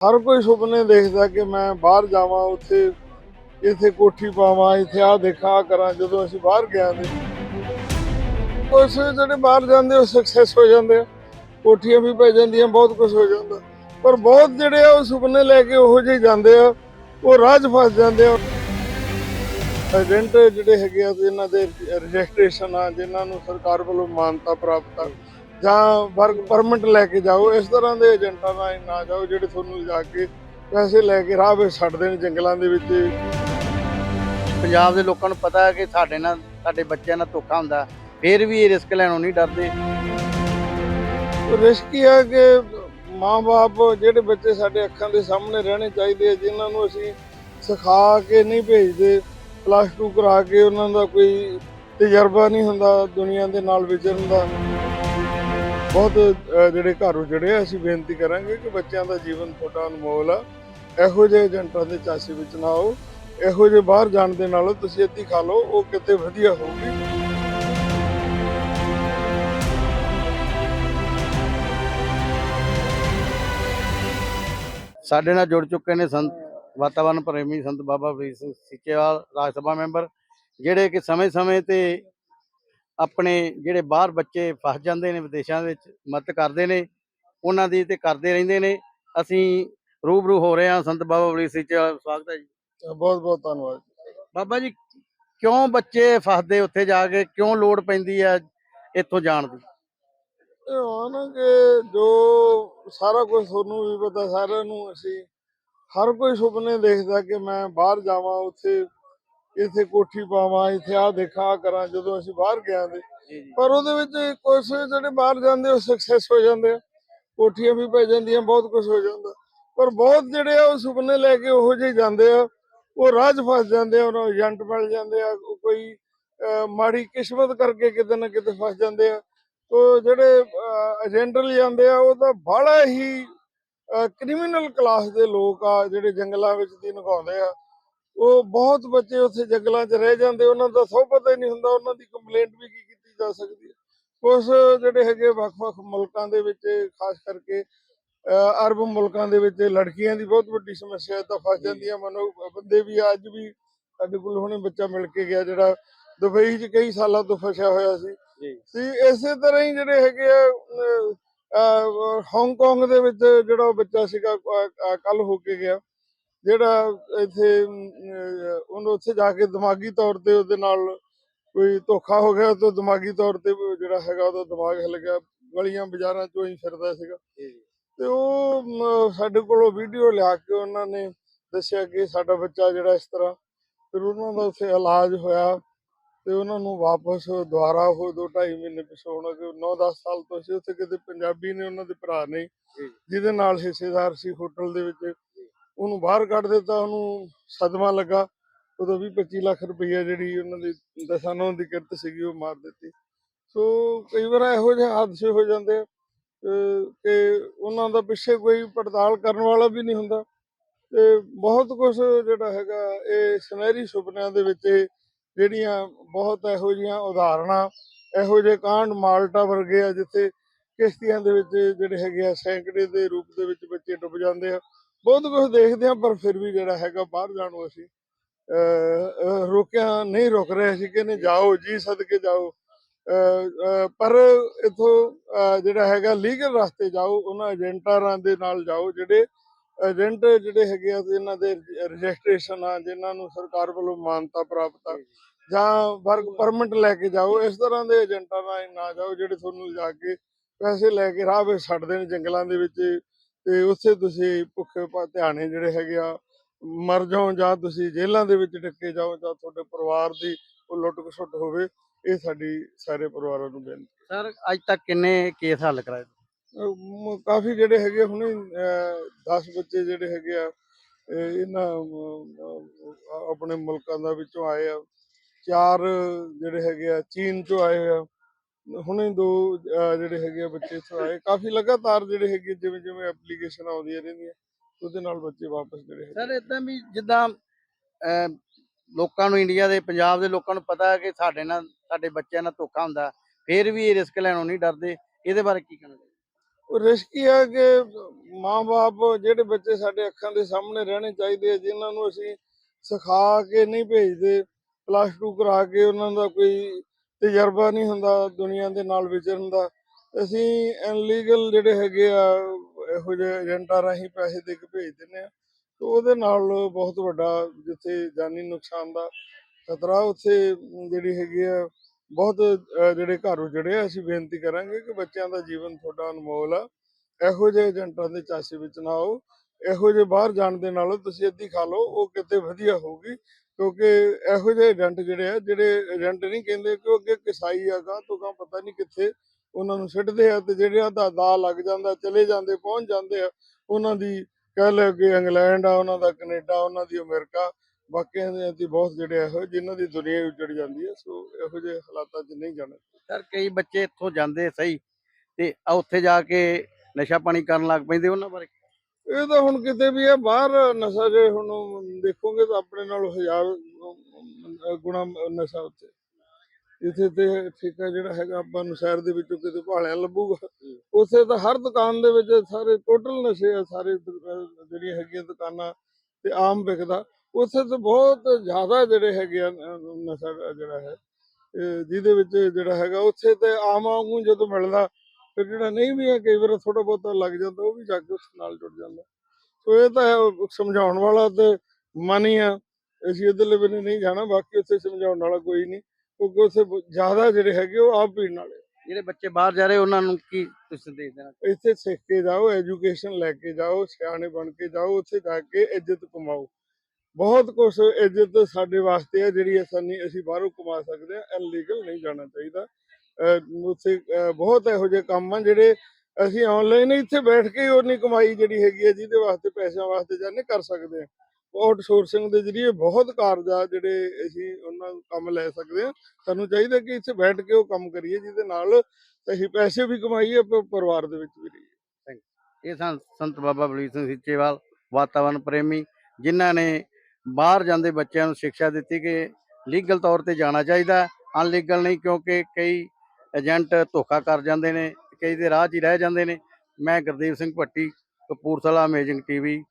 ਹਰ ਕੋਈ ਸੁਪਨੇ ਦੇਖਦਾ ਕਿ ਮੈਂ ਬਾਹਰ ਜਾਵਾਂ, ਉੱਥੇ ਇੱਥੇ ਕੋਠੀ ਪਾਵਾਂ, ਇੱਥੇ ਆ ਦੇਖਾਂ, ਆਹ ਕਰਾਂ, ਜਦੋਂ ਅਸੀਂ ਬਾਹਰ ਗਿਆ ਨੇ ਕੁਛ ਜਿਹੜੇ ਬਾਹਰ ਜਾਂਦੇ ਉਹ ਸਕਸੈਸ ਹੋ ਜਾਂਦੇ ਆ। ਕੋਠੀਆਂ ਵੀ ਪੈ ਜਾਂਦੀਆਂ, ਬਹੁਤ ਕੁਝ ਹੋ ਜਾਂਦਾ। ਪਰ ਬਹੁਤ ਜਿਹੜੇ ਆ, ਉਹ ਸੁਪਨੇ ਲੈ ਕੇ ਉਹੋ ਜਿਹੇ ਜਾਂਦੇ ਆ, ਉਹ ਰਾਹ 'ਚ ਫਸ ਜਾਂਦੇ ਆ। ਏਜੰਟ ਜਿਹੜੇ ਹੈਗੇ ਆ ਜਿਨ੍ਹਾਂ ਦੇ ਰਜਿਸਟ੍ਰੇਸ਼ਨ ਆ, ਜਿਨ੍ਹਾਂ ਨੂੰ ਸਰਕਾਰ ਵੱਲੋਂ ਮਾਨਤਾ ਪ੍ਰਾਪਤ ਆ ਜਾਂ ਵਰਕ ਪਰਮਿਟ ਲੈ ਕੇ ਜਾਓ ਇਸ ਤਰ੍ਹਾਂ ਦੇ ਏਜੰਟਾਂ ਨਾਲ ਨਾ ਜਾਓ ਜਿਹੜੇ ਤੁਹਾਨੂੰ ਜਾ ਕੇ ਪੈਸੇ ਲੈ ਕੇ ਰਾਹ ਵਿੱਚ ਛੱਡਦੇ ਨੇ ਜੰਗਲਾਂ ਦੇ ਵਿੱਚ। ਪੰਜਾਬ ਦੇ ਲੋਕਾਂ ਨੂੰ ਪਤਾ ਹੈ ਕਿ ਸਾਡੇ ਨਾਲ ਸਾਡੇ ਬੱਚਿਆਂ ਨਾਲ ਧੋਖਾ ਹੁੰਦਾ ਫਿਰ ਵੀ ਇਹ ਰਿਸਕ ਲੈਣੋਂ ਨਹੀਂ ਡਰਦੇ। ਰਿਸਕ ਹੀ ਹੈ ਕਿ ਮਾਂ-ਬਾਪ ਜਿਹੜੇ ਬੱਚੇ ਸਾਡੇ ਅੱਖਾਂ ਦੇ ਸਾਹਮਣੇ ਰਹਿਣੇ ਚਾਹੀਦੇ ਆ ਜਿਨ੍ਹਾਂ ਨੂੰ ਅਸੀਂ ਸਿਖਾ ਕੇ ਨਹੀਂ ਭੇਜਦੇ ਪਲੱਸ 2 ਕਰਾ ਕੇ ਉਹਨਾਂ ਦਾ ਕੋਈ ਤਜਰਬਾ ਨਹੀਂ ਹੁੰਦਾ ਦੁਨੀਆ ਦੇ ਨਾਲ ਵਿਚਰਨ ਦਾ। ਬਹੁਤ ਜਿਹੜੇ ਘਰ ਉਜੜੇ ਆ, ਅਸੀਂ ਬੇਨਤੀ ਕਰਾਂਗੇ ਕਿ ਬੱਚਿਆਂ ਦਾ ਜੀਵਨ ਤੁਹਾਡਾ ਅਨਮੋਲ ਆ। ਇਹੋ ਜਿਹੇ ਏਜੰਟਾਂ ਦੇ ਚਾਸੇ ਵਿੱਚ ਨਾ ਆਓ। ਇਹੋ ਜਿਹੇ ਬਾਹਰ ਜਾਣ ਦੇ ਨਾਲੋਂ ਤੁਸੀਂ ਇੱਥੇ ਖਾ ਲਓ, ਉਹ ਕਿਤੇ ਵਧੀਆ ਹੋਊਗੀ। ਸਾਡੇ ਨਾਲ ਜੁੜ ਚੁੱਕੇ ਨੇ ਸੰਤ ਵਾਤਾਵਰਣ ਪ੍ਰੇਮੀ ਸੰਤ ਬਾਬਾ ਫਰੀਦ ਸਿੰਘ ਸਿੱਚੇਵਾਲ, ਰਾਜ ਸਭਾ ਮੈਂਬਰ, ਜਿਹੜੇ ਕਿ ਸਮੇਂ-ਸਮੇਂ ਤੇ ਆਪਣੇ ਜਿਹੜੇ ਬਾਹਰ ਬੱਚੇ ਫਸ ਜਾਂਦੇ ਨੇ ਵਿਦੇਸ਼ਾਂ ਵਿੱਚ ਮਦਦ ਕਰਦੇ ਨੇ ਉਹਨਾਂ ਦੀ ਤੇ ਕਰਦੇ ਰਹਿੰਦੇ ਨੇ। ਅਸੀਂ ਰੂਬਰੂ ਹੋ ਰਹੇ ਹਾਂ। ਸੰਤ ਬਾਬਾ ਫਰੀਦ ਸਿੱਚੇਵਾਲ ਸਵਾਗਤ ਹੈ ਜੀ। ਬਹੁਤ ਬਹੁਤ ਧੰਨਵਾਦ ਬਾਬਾ ਜੀ ਕਿਉਂ ਬੱਚੇ ਫਸਦੇ ਉੱਥੇ ਜਾ ਕੇ? ਕਿਉਂ ਲੋੜ ਪੈਂਦੀ ਹੈ ਇੱਥੋਂ ਜਾਣ ਦੀ? ਇਹ ਕਿ ਜੋ ਸਾਰਾ ਕੁਝ ਤੁਹਾਨੂੰ ਵੀ ਪਤਾ ਸਾਰਿਆਂ ਨੂੰ ਅਸੀਂ ਹਰ ਕੋਈ ਸੁਪਨੇ ਦੇਖਦਾ ਕਿ ਮੈਂ ਬਾਹਰ ਜਾਵਾਂ ਉੱਥੇ ਇੱਥੇ ਕੋਠੀ ਪਾਵਾਂ ਇੱਥੇ ਆ ਦੇਖਾਂ ਕਰਾਂ ਜਦੋਂ ਅਸੀਂ ਬਾਹਰ ਗਿਆ ਦੇ ਪਰ ਉਹਦੇ ਵਿੱਚ ਕੁਝ ਜਿਹੜੇ ਬਾਹਰ ਜਾਂਦੇ ਉਹ ਸਕਸੈਸ ਹੋ ਜਾਂਦੇ ਆ। ਕੋਠੀਆਂ ਵੀ ਪੈ ਜਾਂਦੀਆਂ ਬਹੁਤ ਕੁਝ ਹੋ ਜਾਂਦਾ। ਪਰ ਬਹੁਤ ਜਿਹੜੇ ਆ ਉਹ ਸੁਪਨੇ ਲੈ ਕੇ ਉਹੋ ਜਿਹੇ ਜਾਂਦੇ ਆ। ਉਹ 'ਚ ਫਸ ਜਾਂਦੇ ਆ ਉਹਨਾਂ ਏਜੰਟ ਮਿਲ ਜਾਂਦੇ ਆ ਉਹ ਕੋਈ ਮਾੜੀ ਕਿਸਮਤ ਕਰਕੇ ਕਿਤੇ ਨਾ ਕਿਤੇ ਫਸ ਜਾਂਦੇ ਆ। ਤੋ ਜਿਹੜੇ ਏਜੰਟ ਜਾਂਦੇ ਆ ਉਹ ਤਾਂ ਬੜਾ ਹੀ ਕ੍ਰਿਮੀਨਲ ਕਲਾਸ ਦੇ ਲੋਕ ਆ ਜਿਹੜੇ ਜੰਗਲਾਂ ਵਿੱਚ ਦੀ ਨਗਾਉਂਦੇ ਆ। ਉਹ ਬਹੁਤ ਬੱਚੇ ਉੱਥੇ ਜੰਗਲਾਂ 'ਚ ਰਹਿ ਜਾਂਦੇ ਉਹਨਾਂ ਦਾ ਸਭ ਪਤਾ ਹੀ ਨਹੀਂ ਹੁੰਦਾ ਉਹਨਾਂ ਦੀ ਕੰਪਲੇਂਟ ਵੀ ਕੀ ਕੀਤੀ ਜਾ ਸਕਦੀ ਹੈ। ਕੁਝ ਜਿਹੜੇ ਹੈਗੇ ਵੱਖ-ਵੱਖ ਮੁਲਕਾਂ ਦੇ ਵਿੱਚ ਖਾਸ ਕਰਕੇ ਅਰਬ ਮੁਲਕਾਂ ਦੇ ਵਿੱਚ ਲੜਕੀਆਂ ਦੀ ਬਹੁਤ ਵੱਡੀ ਸਮੱਸਿਆ ਤਾਂ ਫਸ ਜਾਂਦੀਆਂ ਮਨੋ ਬੰਦੇ ਵੀ ਅੱਜ ਵੀ ਸਾਡੇ ਕੋਲ ਹੁਣੇ ਬੱਚਾ ਮਿਲ ਕੇ ਗਿਆ ਜਿਹੜਾ ਦੁਬਈ 'ਚ ਕਈ ਸਾਲਾਂ ਤੋਂ ਫਸਿਆ ਹੋਇਆ ਸੀ। ਜੀ। ਤੇ ਇਸੇ ਤਰ੍ਹਾਂ ਹੀ ਜਿਹੜੇ ਹੈਗੇ ਆ ਹਾਂਗਕਾਂਗ ਦੇ ਵਿੱਚ ਜਿਹੜਾ ਬੱਚਾ ਸੀਗਾ ਕੱਲ ਹੋ ਕੇ ਗਿਆ। ਜਿਹੜਾ ਇੱਥੇ ਉਹਨੂੰ ਉੱਥੇ ਜਾ ਕੇ ਦਿਮਾਗੀ ਤੌਰ ਤੇ ਉਹਦੇ ਨਾਲ ਕੋਈ ਧੋਖਾ ਹੋ ਗਿਆ ਤੇ ਦਿਮਾਗੀ ਤੌਰ ਤੇ ਜਿਹੜਾ ਹੈਗਾ ਉਹਦਾ ਦਿਮਾਗ ਹਿੱਲ ਗਿਆ ਗਲੀਆਂ ਬਾਜ਼ਾਰਾਂ ਚੋਂ ਹੀ ਫਿਰਦਾ ਸੀਗਾ। ਤੇ ਉਹ ਸਾਡੇ ਕੋਲੋਂ ਵੀਡੀਓ ਲਿਆ ਕੇ ਉਹਨਾਂ ਨੇ ਦੱਸਿਆ ਕਿ ਸਾਡਾ ਬੱਚਾ ਜਿਹੜਾ ਇਸ ਤਰ੍ਹਾਂ ਫਿਰ ਉਹਨਾਂ ਦਾ ਉੱਥੇ ਇਲਾਜ ਹੋਇਆ ਤੇ ਉਹਨਾਂ ਨੂੰ ਵਾਪਸ ਦੁਬਾਰਾ ਉਹ ਦੋ ਢਾਈ ਮਹੀਨੇ ਪਿਛੋਂ ਉਹਨਾਂ ਦੇ 9-10 ਸਾਲ ਤੋਂ ਸੀ ਉੱਥੇ ਕਿਤੇ ਪੰਜਾਬੀ ਨੇ ਉਹਨਾਂ ਦੇ ਭਰਾ ਨੇ। ਜਿਹਦੇ ਨਾਲ ਹਿੱਸੇਦਾਰ ਸੀ ਹੋਟਲ ਦੇ ਵਿੱਚ। ਉਹਨੂੰ ਬਾਹਰ ਕੱਢ ਦਿੱਤਾ, ਉਹਨੂੰ ਸਦਮਾ ਲੱਗਾ। ਉਦੋਂ ਵੀ 25 ਲੱਖ ਰੁਪਈਆ ਜਿਹੜੀ ਉਹਨਾਂ ਦੀ ਦਸਾਂ ਦੀ ਕਿਰਤ ਸੀਗੀ, ਉਹ ਮਾਰ ਦਿੱਤੀ। ਸੋ ਕਈ ਵਾਰ ਇਹੋ ਜਿਹੇ ਹਾਦਸੇ ਹੋ ਜਾਂਦੇ ਆ ਕਿ ਉਹਨਾਂ ਦਾ ਪਿੱਛੇ ਕੋਈ ਪੜਤਾਲ ਕਰਨ ਵਾਲਾ ਵੀ ਨਹੀਂ ਹੁੰਦਾ। ਤੇ ਬਹੁਤ ਕੁਝ ਜਿਹੜਾ ਹੈਗਾ, ਇਹ ਸੁਨਹਿਰੀ ਸੁਪਨਿਆਂ ਦੇ ਵਿੱਚ ਇਹ ਜਿਹੜੀਆਂ ਬਹੁਤ ਇਹੋ ਜਿਹੀਆਂ ਉਦਾਹਰਨਾਂ, ਇਹੋ ਜਿਹੇ ਕਾਂਡ ਮਾਲਟਾ ਵਰਗੇ ਆ, ਜਿੱਥੇ ਕਿਸ਼ਤੀਆਂ ਦੇ ਵਿੱਚ ਜਿਹੜੇ ਹੈਗੇ ਆ, ਸੈਂਕੜੇ ਦੇ ਰੂਪ ਦੇ ਵਿੱਚ ਬੱਚੇ ਡੁੱਬ ਜਾਂਦੇ ਆ। ਬਹੁਤ ਕੁਝ ਦੇਖਦੇ ਆ ਪਰ ਫਿਰ ਵੀ ਜਿਹੜਾ ਹੈਗਾ ਬਾਹਰ ਜਾਣ ਨੂੰ ਅਸੀਂ ਅਹ, ਰੋਕਿਆ ਨਹੀਂ ਰੁਕ ਰਹੇ ਸੀ ਕਿ ਨਹੀਂ ਜਾਓ ਜੀ ਸਦਕੇ ਜਾਓ। ਅਹ, ਪਰ ਇਥੋਂ ਜਿਹੜਾ ਹੈਗਾ ਲੀਗਲ ਰਸਤੇ ਜਾਓ ਉਹਨਾਂ ਏਜੰਟਾਂ ਦੇ ਨਾਲ ਜਾਓ ਜਿਹੜੇ ਏਜੰਟ ਜਿਹੜੇ ਹੈਗੇ ਆ ਇਹਨਾਂ ਦੇ ਰਜਿਸਟ੍ਰੇਸ਼ਨ ਆ ਜਿਨ੍ਹਾਂ ਨੂੰ ਸਰਕਾਰ ਵੱਲੋਂ ਮਾਨਤਾ ਪ੍ਰਾਪਤ ਆ ਜਾਂ ਵਰਕ ਪਰਮਿਟ ਲੈ ਕੇ ਜਾਓ ਇਸ ਤਰ੍ਹਾਂ ਦੇ ਏਜੰਟਾਂ ਨਾਲ ਨਾ ਜਾਓ ਜਿਹੜੇ ਤੁਹਾਨੂੰ ਜਾ ਕੇ ਪੈਸੇ ਲੈ ਕੇ ਰਾਹ ਵਿੱਚ ਛੱਡਦੇ ਨੇ ਜੰਗਲਾਂ ਦੇ ਵਿੱਚ ਤੇ ਉੱਥੇ ਤੁਸੀਂ ਭੁੱਖੇ ਧਿਆਣੇ ਜਿਹੜੇ ਹੈਗੇ ਆ ਮਰ ਜਾਓ ਜਾਂ ਤੁਸੀਂ ਜੇਲ੍ਹਾਂ ਦੇ ਵਿੱਚ ਡੱਕੇ ਜਾਓ ਜਾਂ ਤੁਹਾਡੇ ਪਰਿਵਾਰ ਦੀ ਉਹ ਲੁੱਟ ਖਸੁੱਟ ਹੋਵੇ ਇਹ ਸਾਡੀ ਸਾਰੇ ਪਰਿਵਾਰਾਂ ਨੂੰ ਬੇਨਤੀ ਸਰ ਅੱਜ ਤੱਕ ਕਿੰਨੇ ਕੇਸ ਹੱਲ ਕਰਾਏ? ਕਾਫੀ ਜਿਹੜੇ ਹੈਗੇ ਹੁਣੇ 10 ਬੱਚੇ ਜਿਹੜੇ ਹੈਗੇ ਆ ਇਹ ਇਹਨਾਂ ਆਪਣੇ ਮੁਲਕਾਂ ਦਾ ਵਿੱਚੋਂ ਆਏ ਆ। ਚਾਰ ਜਿਹੜੇ ਹੈਗੇ ਆ ਚੀਨ ਚੋਂ ਆਏ ਆ। ਹੁਣੇ ਦੋ ਜਿਹੜੇ ਹੈਗੇ ਆ ਬੱਚੇ ਇੱਥੋਂ ਆਏ। ਕਾਫੀ ਲਗਾਤਾਰ ਜਿਹੜੇ ਹੈਗੇ ਜਿਵੇਂ ਜਿਵੇਂ ਐਪਲੀਕੇਸ਼ਨ ਆਉਂਦੀਆਂ ਰਹਿੰਦੀਆਂ ਉਹਦੇ ਨਾਲ ਬੱਚੇ ਵਾਪਸ ਜਿਹੜੇ ਹੈਗੇ ਸਰ ਇਦਾਂ ਵੀ ਜਿੱਦਾਂ ਲੋਕਾਂ ਨੂੰ ਇੰਡੀਆ ਦੇ ਪੰਜਾਬ ਦੇ ਲੋਕਾਂ ਨੂੰ ਪਤਾ ਹੈ ਕਿ ਸਾਡੇ ਨਾਲ ਸਾਡੇ ਬੱਚਿਆਂ ਨਾਲ ਧੋਖਾ ਹੁੰਦਾ ਫਿਰ ਵੀ ਇਹ ਰਿਸਕ ਲੈਣੋਂ ਨਹੀਂ ਡਰਦੇ। ਇਹਦੇ ਬਾਰੇ ਕੀ ਕਹਿਣਾ ਉਹ ਰਿਸਕ ਹੀ ਹੈ ਕਿ ਮਾਂ-ਬਾਪ ਜਿਹੜੇ ਬੱਚੇ ਸਾਡੇ ਅੱਖਾਂ ਦੇ ਸਾਹਮਣੇ ਰਹਿਣੇ ਚਾਹੀਦੇ ਆ ਜਿਨ੍ਹਾਂ ਨੂੰ ਅਸੀਂ ਸਿਖਾ ਕੇ ਨਹੀਂ ਭੇਜਦੇ ਪਲੱਸ 2 ਕਰਾ ਕੇ ਉਹਨਾਂ ਦਾ ਕੋਈ ਤਜਰਬਾ ਨਹੀਂ ਹੁੰਦਾ ਦੁਨੀਆ ਦੇ ਨਾਲ ਵਿਚਰਨ ਦਾ ਅਸੀਂ ਇਨਲੀਗਲ ਜਿਹੜੇ ਹੈਗੇ ਆ, ਇਹੋ ਜਿਹੇ ਏਜੰਟਾਂ ਰਾਹੀਂ ਪੈਸੇ ਦੇ ਕੇ ਭੇਜ ਦਿੰਦੇ ਆ। ਤੇ ਉਹਦੇ ਨਾਲ ਬਹੁਤ ਵੱਡਾ ਜਿੱਥੇ ਜਾਨੀ ਨੁਕਸਾਨ ਦਾ ਖਤਰਾ, ਉੱਥੇ ਜਿਹੜੀ ਹੈਗੀ ਆ, ਬਹੁਤ ਜਿਹੜੇ ਘਰ ਉਜੜੇ ਆ ਅਸੀਂ ਬੇਨਤੀ ਕਰਾਂਗੇ ਕਿ ਬੱਚਿਆਂ ਦਾ ਜੀਵਨ ਤੁਹਾਡਾ ਅਨਮੋਲ ਆ। ਇਹੋ ਜਿਹੇ ਏਜੰਟਾਂ ਦੇ ਚਾਸੇ ਵਿੱਚ ਨਾ ਆਓ। ਇਹੋ ਜਿਹੇ ਬਾਹਰ ਜਾਣ ਦੇ ਨਾਲੋਂ ਤੁਸੀਂ ਅੱਧੀ ਖਾ ਲਓ, ਉਹ ਕਿਤੇ ਵਧੀਆ ਹੋਊਗੀ। ਕਿਉਂਕਿ ਇਹੋ ਜਿਹੇ ਏਜੰਟ ਜਿਹੜੇ ਆ, ਜਿਹੜੇ ਏਜੰਟ ਨਹੀਂ ਕਹਿੰਦੇ ਕਿ ਅੱਗੇ ਕਿਸਾਈ ਆਗਾ ਤੋਂ ਪਤਾ ਨਹੀਂ ਕਿੱਥੇ ਉਹਨਾਂ ਨੂੰ ਸਿੱਟਦੇ ਆ ਤੇ ਜਿਹੜਿਆਂ ਦਾ ਦਾ ਲੱਗ ਜਾਂਦਾ, ਚਲੇ ਜਾਂਦੇ, ਪਹੁੰਚ ਜਾਂਦੇ ਆ, ਉਹਨਾਂ ਦੀ ਕਹਿ ਲਓ ਕਿ ਇੰਗਲੈਂਡ ਆ, ਉਹਨਾਂ ਦਾ ਕੈਨੇਡਾ, ਉਹਨਾਂ ਦੀ ਅਮਰੀਕਾ, ਬਾਕੀਆਂ ਦੇ ਤੇ ਬਹੁਤ ਜਿਹੜੇ ਇਹੋ ਜਿਨ੍ਹਾਂ ਦੀ ਦੁਨੀਆ ਉੱਜੜ ਜਾਂਦੀ ਹੈ ਸੋ ਇਹੋ ਜਿਹੇ ਹਾਲਾਤਾਂ 'ਚ ਨਹੀਂ ਜਾਣਾ। ਸਰ, ਕਈ ਬੱਚੇ ਇੱਥੋਂ ਜਾਂਦੇ ਸਹੀ ਤੇ ਆ ਉੱਥੇ ਜਾ ਕੇ ਨਸ਼ਾ ਪਾਣੀ ਕਰਨ ਲੱਗ ਪੈਂਦੇ ਉਹਨਾਂ ਬਾਰੇ? ਇਹ ਤਾਂ ਹੁਣ ਕਿਤੇ ਵੀ ਹੈ, ਬਾਹਰ ਨਸ਼ਾ ਜੇ ਹੁਣ ਦੇਖੋਗੇ ਤਾਂ ਆਪਣੇ ਨਾਲ ਹਜ਼ਾਰ ਗੁਣਾ ਨਸ਼ਾ ਉੱਥੇ। ਇੱਥੇ ਤੇ ਠੇਕਾ ਜਿਹੜਾ ਹੈਗਾ ਆਪਾਂ ਨੂੰ ਸ਼ਹਿਰ ਦੇ ਵਿੱਚੋਂ ਕਿਤੇ ਭਾਲਿਆ ਲੱਭੂਗਾ। ਉੱਥੇ ਤਾਂ ਹਰ ਦੁਕਾਨ ਦੇ ਵਿੱਚ ਸਾਰੇ ਟੋਟਲ ਨਸ਼ੇ ਆ, ਸਾਰੇ ਜਿਹੜੀਆਂ ਹੈਗੀਆਂ ਦੁਕਾਨਾਂ ਤੇ ਆਮ ਵਿਕਦਾ। ਉੱਥੇ ਤਾਂ ਬਹੁਤ ਜ਼ਿਆਦਾ ਜਿਹੜੇ ਹੈਗੇ ਆ ਨਸ਼ਾ ਜਿਹੜਾ ਹੈ ਜਿਹਦੇ ਵਿੱਚ ਜਿਹੜਾ ਹੈਗਾ, ਉੱਥੇ ਤੇ ਆਮ ਵਾਂਗੂ ਜਦੋਂ ਮਿਲਦਾ ਫਿਰ ਜਿਹੜਾ ਨਹੀਂ ਵੀ ਹੈ ਕਈ ਵਾਰ ਥੋੜਾ ਬਹੁਤਾ ਲੱਗ ਜਾਂਦਾ ਉਹ ਵੀ ਜਾ ਕੇ ਉਸ ਨਾਲ ਜੁੜ ਜਾਂਦਾ। ਸੋ ਇਹ ਤਾਂ ਹੈ, ਸਮਝਾਉਣ ਵਾਲਾ ਤੇ ਮਨ ਹੀ ਆ। ਅਸੀਂ ਇਧਰਲੇ ਬੰਨੇ ਨਹੀਂ ਜਾਣਾ ਬਾਕੀ ਉੱਥੇ ਸਮਝਾਉਣ ਵਾਲਾ ਕੋਈ ਨਹੀਂ। ਕਿਉਂਕਿ ਉੱਥੇ ਜ਼ਿਆਦਾ ਜਿਹੜੇ ਹੈਗੇ ਉਹ ਆਪ ਪੀਣ ਵਾਲੇ ਜਿਹੜੇ ਬੱਚੇ ਬਾਹਰ ਜਾ ਰਹੇ ਉਹਨਾਂ ਨੂੰ ਕੀ ਤੁਸੀਂ ਦੇ ਦੇਣਾ? ਇੱਥੇ ਸਿੱਖ ਕੇ ਜਾਓ ਐਜੂਕੇਸ਼ਨ ਲੈ ਕੇ ਜਾਓ ਸਿਆਣੇ ਬਣ ਕੇ ਜਾਓ ਉੱਥੇ ਜਾ ਕੇ ਇੱਜ਼ਤ ਕਮਾਓ। ਬਹੁਤ ਕੁਝ ਇੱਜ਼ਤ ਸਾਡੇ ਵਾਸਤੇ ਹੈ ਜਿਹੜੀ ਅਸਾਨੀ ਅਸੀਂ ਬਾਹਰੋਂ ਕਮਾ ਸਕਦੇ ਹਾਂ ਇਨਲੀਗਲ ਨਹੀਂ ਜਾਣਾ ਚਾਹੀਦਾ। ਉੱਥੇ ਬਹੁਤ ਇਹੋ ਜਿਹੇ ਕੰਮ ਆ ਜਿਹੜੇ ਅਸੀਂ ਆਨਲਾਈਨ ਇੱਥੇ ਬੈਠ ਕੇ ਹੀ ਉਨੀ ਕਮਾਈ ਜਿਹੜੀ ਹੈਗੀ ਹੈ ਜਿਹਦੇ ਵਾਸਤੇ, ਪੈਸਿਆਂ ਵਾਸਤੇ ਜਾਣੇ ਕਰ ਸਕਦੇ ਹਾਂ ਆਊਟਸੋਰਸਿੰਗ ਦੇ ਜਰੀਏ ਬਹੁਤ ਕਾਰਜਾ ਜਿਹੜੇ ਅਸੀਂ ਉਹਨਾਂ ਨੂੰ ਕੰਮ ਲੈ ਸਕਦੇ ਹਾਂ ਸਾਨੂੰ ਚਾਹੀਦਾ ਕਿ ਇੱਥੇ ਬੈਠ ਕੇ ਉਹ ਕੰਮ ਕਰੀਏ, ਜਿਹਦੇ ਨਾਲ ਅਸੀਂ ਪੈਸੇ ਵੀ ਕਮਾਈਏ ਪ- ਪਰਿਵਾਰ ਦੇ ਵਿੱਚ ਵੀ ਰਹੀਏ। ਇਹ ਸਨ ਸੰਤ ਬਾਬਾ ਬਲਵੀਰ ਸਿੰਘ ਸਿੱਚੇਵਾਲ ਵਾਤਾਵਰਣ ਪ੍ਰੇਮੀ, ਜਿਨ੍ਹਾਂ ਨੇ ਬਾਹਰ ਜਾਂਦੇ ਬੱਚਿਆਂ ਨੂੰ ਸਿੱਖਿਆ ਦਿੱਤੀ ਕਿ ਲੀਗਲ ਤੌਰ ਤੇ ਜਾਣਾ ਚਾਹੀਦਾ ਅਨਲੀਗਲ ਨਹੀਂ, ਕਿਉਂਕਿ ਕਈ ਏਜੰਟ ਧੋਖਾ ਕਰ ਜਾਂਦੇ ਨੇ, ਕਈ ਦੇ ਰਾਹ 'ਚ ਹੀ ਰਹਿ ਜਾਂਦੇ ਨੇ। ਮੈਂ ਗੁਰਦੀਪ ਸਿੰਘ ਭੱਟੀ, ਕਪੂਰਥਲਾ ਅਮੇਜ਼ਿੰਗ ਟੀਵੀ